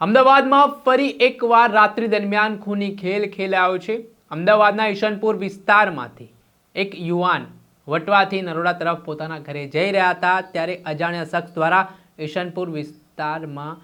અમદાવાદમાં ફરી એકવાર રાત્રિ દરમિયાન ખૂની ખેલ ખેલાયો છે. અમદાવાદના ઈશનપુર વિસ્તારમાંથી એક યુવાન વટવાથી નરોડા તરફ પોતાના ઘરે જઈ રહ્યા હતા. ત્યારે અજાણ્યા શખ્સ દ્વારા ઈશનપુર વિસ્તારમાં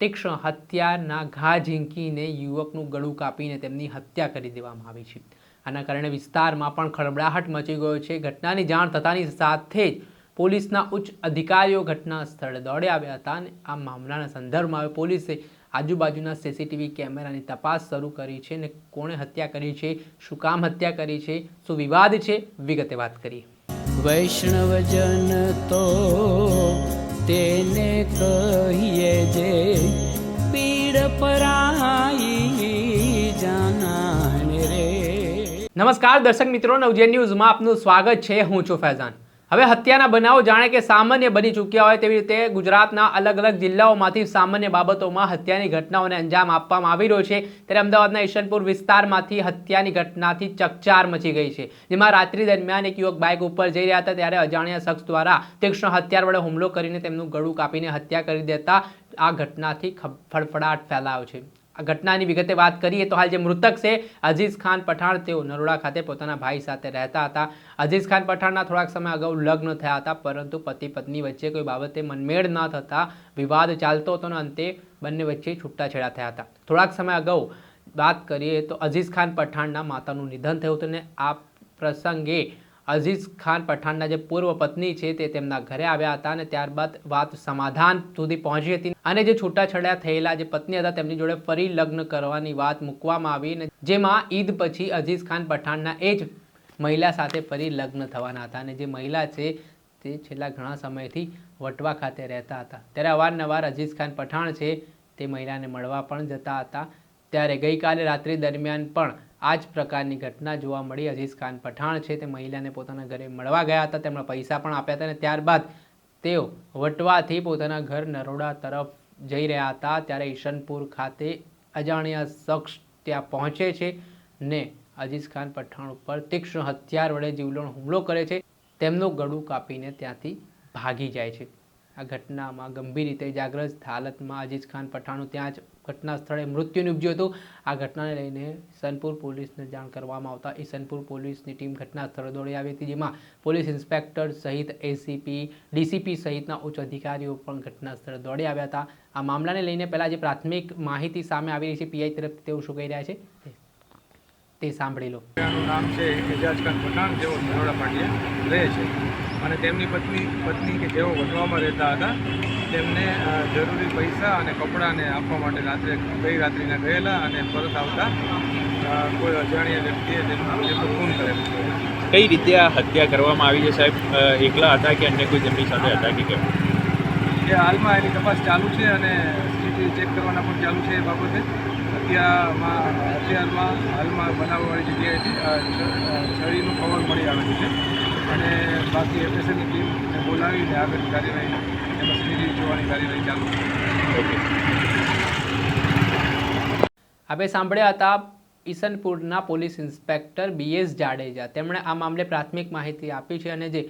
તીક્ષ્ણ હત્યાના ઘા ઝીંકીને યુવકનું ગળું કાપીને તેમની હત્યા કરી દેવામાં આવી છે. આના કારણે વિસ્તારમાં પણ ખળબળાહટ મચી ગયો છે. ઘટનાની જાણ થતાની સાથે જ પોલીસના ઉચ્ચ અધિકારીઓ ઘટના સ્થળે દોડી આવ્યા હતા અને આ મામલાના સંદર્ભમાં હવે પોલીસે આજુબાજુના સીસીટીવી કેમેરાની તપાસ શરૂ કરી છે અને કોણે હત્યા કરી છે શું કામ હત્યા કરી છે શું વિવાદ છે વિગતે વાત કરી વૈષ્ણવજન તો તેને કહીએ જે પીડ પરાઈ જાનાને રે. નમસ્કાર દર્શક મિત્રો નવજે ન્યૂઝમાં આપનું સ્વાગત છે. હું છું ફૈઝાન. હવે હત્યાના બનાવો જાણે કે સામાન્ય બની ચૂક્યા હોય તેવી રીતે ગુજરાતના અલગ અલગ જિલ્લાઓમાંથી સામાન્ય બાબતોમાં હત્યાની ઘટનાઓને અંજામ આપવામાં આવી રહ્યો છે. ત્યારે અમદાવાદના ઈશનપુર વિસ્તારમાંથી હત્યાની ઘટનાથી ચકચાર મચી ગઈ છે. જેમાં રાત્રિ દરમિયાન એક યુવક બાઇક ઉપર જઈ રહ્યા હતા, ત્યારે અજાણ્યા શખ્સ દ્વારા તીક્ષ્ણ હત્યાર વડે હુમલો કરીને તેમનું ગળું કાપીને હત્યા કરી દેતા આ ઘટનાથી ફડફડાટ ફેલાયો છે. આ ઘટનાની વિગતે વાત કરીએ તો હાલ જે મૃતક છે, અઝીઝ ખાન પઠાણ, તેઓ નરોડા ખાતે પોતાના ભાઈ સાથે રહેતા હતા. અઝીઝ ખાન પઠાણના થોડાક સમય અગાઉ લગ્ન થયા હતા, પરંતુ પતિ પત્ની વચ્ચે કોઈ બાબતે મનમેળ ન થતા વિવાદ ચાલતો હતો અને અંતે બંને વચ્ચે છૂટાછેડા થયા હતા. થોડાક સમય અગાઉ વાત કરીએ તો અઝીઝ ખાન પઠાણના માતાનું નિધન થયું હતું અને આ પ્રસંગે અઝીઝ ખાન પઠાણના જે પૂર્વ પત્ની છે તે તેમના ઘરે આવ્યા હતા અને ત્યારબાદ વાત સમાધાન સુધી પહોંચી હતી. અને જે છૂટાછેડા થયેલા જે પત્ની હતા તેમની જોડે ફરી લગ્ન કરવાની વાત મૂકવામાં આવી અને જેમાં ઈદ પછી અઝીઝ ખાન પઠાણના એ જ મહિલા સાથે ફરી લગ્ન થવાના હતા અને જે મહિલા છે તે છેલ્લા ઘણા સમયથી વટવા ખાતે રહેતા હતા. ત્યારે અવારનવાર અઝીઝ ખાન પઠાણ છે તે મહિલાને મળવા પણ જતા હતા. ત્યારે ગઈકાલે રાત્રિ દરમિયાન પણ આ જ પ્રકારની ઘટના જોવા મળી. અઝીઝ ખાન પઠાણ છે તે મહિલાને પોતાના ઘરે મળવા ગયા હતા. તેમણે પૈસા પણ આપ્યા હતા અને ત્યારબાદ તેઓ વટવાથી પોતાના ઘર નરોડા તરફ જઈ રહ્યા હતા. ત્યારે ઈશનપુર ખાતે અજાણ્યા શખ્સ ત્યાં પહોંચે છે ને અઝીઝ ખાન પઠાણ ઉપર તીક્ષ્ણ હથિયાર વડે જીવલોણ હુમલો કરે છે. તેમનું ગળું કાપીને ત્યાંથી ભાગી જાય છે. આ ઘટનામાં ગંભીર રીતે જાગ્રસ્ત હાલતમાં અજીઝ ખાન પઠાણું ત્યાં જ ઘટના સ્થળે મૃત્યુ નિપજ્યું હતું. આ ઘટનાને લઈને સનપુર પોલીસને જાણ કરવામાં આવતા ઈસનપુર પોલીસની ટીમ ઘટના સ્થળે દોડી આવી હતી, જેમાં પોલીસ ઇન્સ્પેક્ટર સહિત એસીપી ડીસીપી સહિતના ઉચ્ચ અધિકારીઓ પણ ઘટના સ્થળે દોડી આવ્યા હતા. આ મામલાને લઈને પહેલાં જે પ્રાથમિક માહિતી સામે આવી રહી છે, પીઆઈ તરફ તેઓ શું કહી રહ્યા છે? તે- સાંભળી લો. નામ છે એજાજ રહે છે. અને તેમની પત્ની પત્ની કે જેઓ વટવામાં રહેતા હતા તેમને જરૂરી પૈસા અને કપડાને આપવા માટે રાત્રે ગઈ રાત્રિના ગયેલા અને પરત આવતા કોઈ અજાણ્યા વ્યક્તિએ તેમનો ફોન કરેલું કઈ રીતે આ હત્યા કરવામાં આવી છે સાહેબ? એકલા હતા કે અન્ય કોઈ તેમની સાથે હતા કે કેમ? જે હાલમાં એની તપાસ ચાલુ છે અને સ્થિતિ ચેક કરવાના પણ ચાલુ છે એ બાબતે. હત્યામાં હથિયારમાં હાલમાં બનાવવાળી જગ્યાએથી શરીરનું છરીનું કવર મળી આવેલું છે. અને બાકી એફએસએલની ટીમને બોલાવીને આગળની કાર્યવાહી જોવાની કાર્યવાહી ચાલુ આપણે સાંભળ્યા હતા ઈસનપુરના પોલીસ ઇન્સ્પેક્ટર બીએસ જાડેજા. તેમણે આ મામલે પ્રાથમિક માહિતી આપી છે અને જે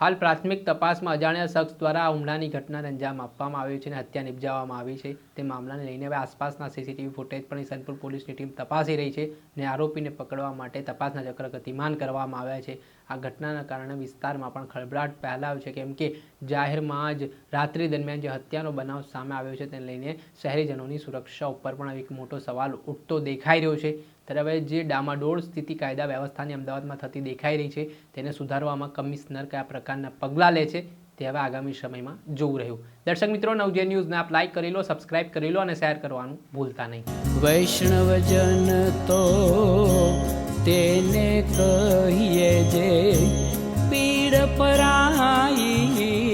હાલ પ્રાથમિક તપાસમાં અજાણ્યા શખ્સ દ્વારા આ હુમલાની ઘટનાને અંજામ આપવામાં આવ્યો છે અને હત્યા નિપજાવવામાં આવી છે. તે મામલાને લઈને હવે આસપાસના સીસીટીવી ફૂટેજ પણ ઇસનપુર પોલીસની ટીમ તપાસી રહી છે અને આરોપીને પકડવા માટે તપાસના ચક્ર ગતિમાન કરવામાં આવ્યા છે. આ ઘટનાના કારણે વિસ્તારમાં પણ ખળભળાટ ફેલાયો છે, કેમ કે જાહેરમાં જ રાત્રિ દરમિયાન જે હત્યાનો બનાવ સામે આવ્યો છે, તેને લઈને શહેરીજનોની સુરક્ષા ઉપર પણ એક મોટો સવાલ ઉઠતો દેખાઈ રહ્યો છે. ત્યારે હવે જે ડામાડોળ સ્થિતિ કાયદા વ્યવસ્થાની અમદાવાદમાં થતી દેખાઈ રહી છે, તેને સુધારવામાં કમિશનર કયા પ્રકારના પગલાં લે છે, તે હવે આગામી સમયમાં જોવું રહ્યું. દર્શક મિત્રો, નવજે ન્યૂઝને આપ લાઇક કરી લો, સબસ્ક્રાઇબ કરી લો અને શેર કરવાનું ભૂલતા નહીં. વૈષ્ણવજન તો તેને કહીએ જે પીડ પરાઈ